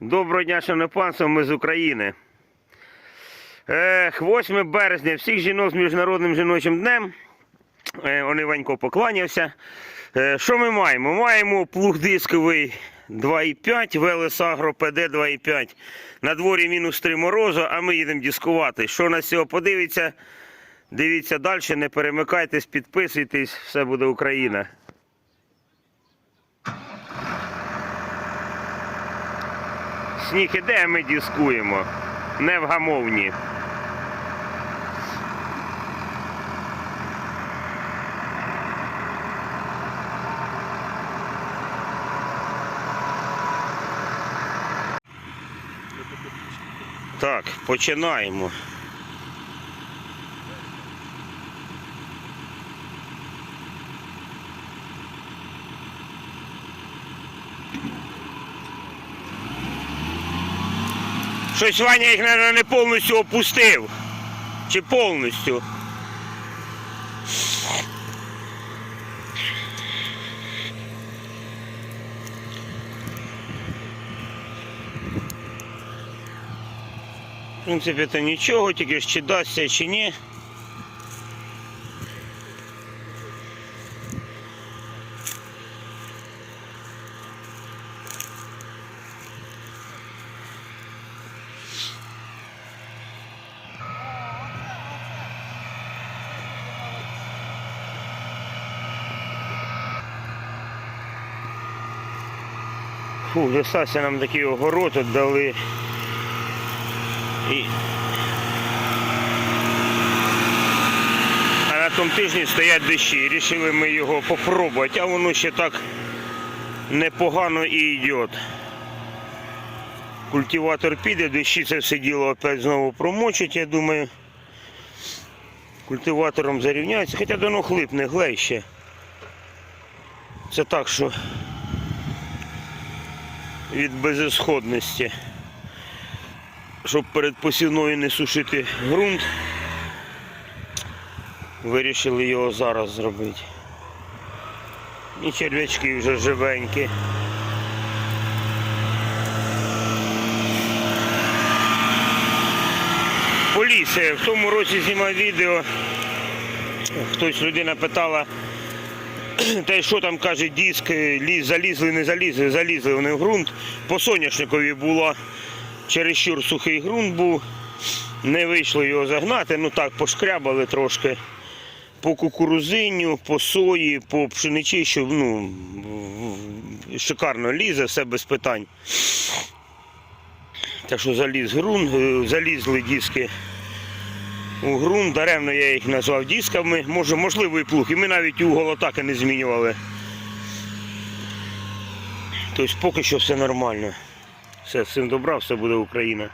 Доброго дня, шановне панство, ми з України. Ех, 8 березня, всіх жінок з Міжнародним жіночим днем. Е, Вони Ванько поклонявся. Е, Що ми маємо? Маємо плуг дисковий 2,5, Велес Агро ПД 2,5. На дворі мінус 3 морозу, а ми їдемо дискувати. Що на цього подивиться? Дивіться далі, не перемикайтесь, підписуйтесь, все буде Україна. Сніг іде, а ми дискуємо. Невгамовні. Так, починаємо. Щось Ваня їх, мабуть, не повністю опустив. Чи повністю? В принципі, то нічого, тільки ж чи дасться, чи ні. Фу, достався нам такий огород дали. І... А на тому тижні стоять дощі. Рішили ми його попробувати, а воно ще так непогано і йде. Культиватор піде, дощі це все діло опять знову промочить, я думаю. Культиватором зарівняється, хоча воно хлипне, глей ще. Це так, що від безісходності. Щоб перед посівною не сушити ґрунт, вирішили його зараз зробити. І черв'ячки вже живенькі. Поліція в тому році знімав відео. Хтось людина питала, та й що там каже, диск, ліз, залізли, не залізли, залізли вони в ґрунт. По соняшникові було чересчур сухий ґрунт був. Не вийшло його загнати, ну так, пошкрябали трошки. По кукурузиню, по сої, по пшеничі, що ну, шикарно лізе, все без питань. Так що заліз ґрунт, е, залізли диски у грунт, даремно я їх назвав дисками, може, можливо і плуг. І ми навіть угол атаки не змінювали. Тобто поки що все нормально. Все, всім добра, все буде Україна.